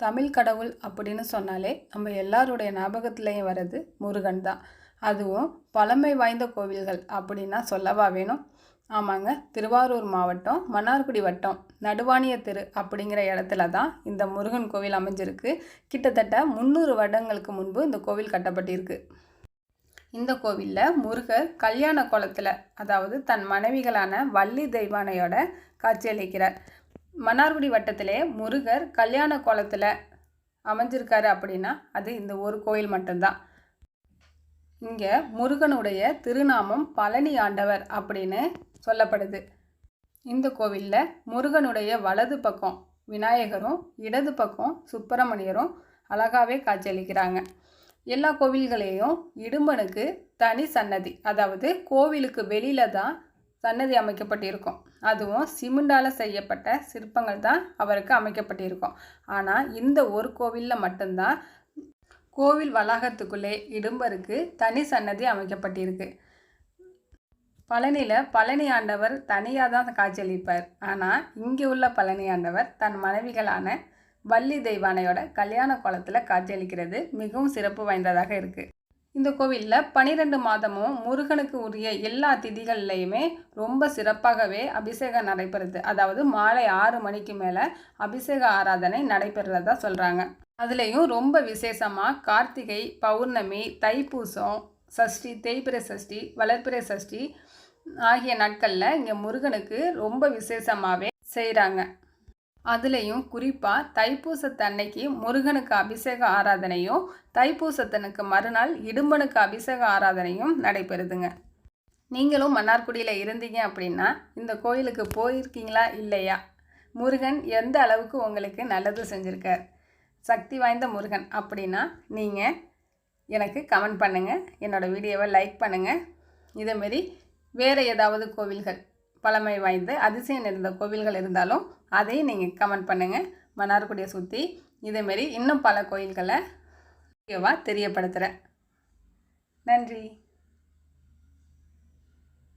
தமிழ் கடவுள் அப்படின்னு சொன்னாலே நம்ம எல்லாருடைய ஞாபகத்துலேயும் வர்றது முருகன் தான். அதுவும் பழமை வாய்ந்த கோவில்கள் அப்படின்னா சொல்லவா வேணும்? ஆமாங்க திருவாரூர் மாவட்டம் மன்னார்குடி வட்டம் நடுவாணிய தெரு அப்படிங்கிற இடத்துல தான் இந்த முருகன் கோவில் அமைஞ்சிருக்கு. கிட்டத்தட்ட முந்நூறு வருடங்களுக்கு முன்பு இந்த கோவில் கட்டப்பட்டிருக்கு. இந்த கோவிலில் முருகர் கல்யாண குளத்தில் அதாவது தன் மனைவிகளான வள்ளி தெய்வானையோட காட்சியளிக்கிறார் மன்னார்குடி வட்டத்திலே முருகர் கல்யாண கோலத்தில் அமைஞ்சிருக்காரு அப்படின்னா அது இந்த ஒரு கோயில் மட்டும்தான். இங்கே முருகனுடைய திருநாமம் பழனி ஆண்டவர் அப்படின்னு சொல்லப்படுது. இந்த கோவிலில் முருகனுடைய வலது பக்கம் விநாயகரும் இடது பக்கம் சுப்பிரமணியரும் அழகாகவே காட்சியளிக்கிறாங்க. எல்லா கோவில்களையும் இடும்பனுக்கு தனி சன்னதி அதாவது கோவிலுக்கு வெளியில தான் சன்னதி அமைக்கப்பட்டிருக்கும். அதுவும் சிமெண்டால் செய்யப்பட்ட சிற்பங்கள் தான் அவருக்கு அமைக்கப்பட்டிருக்கும். ஆனால் இந்த ஒரு கோவிலில் மட்டும்தான் கோவில் வளாகத்துக்குள்ளே இடும்பருக்கு தனி சன்னதி அமைக்கப்பட்டிருக்கு. பழனியில் பழனி ஆண்டவர் தனியாக தான் காட்சியளிப்பார். ஆனால் இங்கே உள்ள பழனி ஆண்டவர் தன் மனைவிகளான வள்ளி தெய்வானையோட கல்யாண கோலத்தில் காட்சியளிக்கிறது மிகவும் சிறப்பு வாய்ந்ததாக இருக்குது இந்த கோவிலில் பனிரெண்டு மாதமும் முருகனுக்கு உரிய எல்லா திதிகள்லையுமே ரொம்ப சிறப்பாகவே அபிஷேகம் நடைபெறுது. அதாவது மாலை ஆறு மணிக்கு மேலே அபிஷேக ஆராதனை நடைபெறுறதா சொல்கிறாங்க அதுலேயும் ரொம்ப விசேஷமாக கார்த்திகை பௌர்ணமி தைப்பூசம் சஷ்டி தேய்பிரை சஷ்டி வளர்ப்பிரை சஷ்டி ஆகிய நாட்களில் இங்கே முருகனுக்கு ரொம்ப விசேஷமாகவே செய்கிறாங்க அதுலேயும் குறிப்பாக தைப்பூசத்தன்னைக்கு முருகனுக்கு அபிஷேக ஆராதனையும் தைப்பூசத்தனுக்கு மறுநாள் இடும்பனுக்கு அபிஷேக ஆராதனையும் நடைபெறுதுங்க. நீங்களும் மன்னார்குடியில் இருந்தீங்க அப்படின்னா இந்த கோயிலுக்கு போயிருக்கீங்களா இல்லையா? முருகன் எந்த அளவுக்கு உங்களுக்கு நல்லது செஞ்சுருக்கார்? சக்தி வாய்ந்த முருகன் அப்படின்னா நீங்கள் எனக்கு கமெண்ட் பண்ணுங்கள் என்னோடய வீடியோவை லைக் பண்ணுங்கள் இதேமாரி வேறு ஏதாவது கோவில்கள் பழமை வாய்ந்த அதிசயம் நிறைந்த கோவில்கள் இருந்தாலும் அதையும் நீங்கள் கமெண்ட் பண்ணுங்கள் மன்னார்குடியை சுற்றி இதேமாரி இன்னும் பல கோயில்களை தெரியப்படுத்துகிறேன் நன்றி.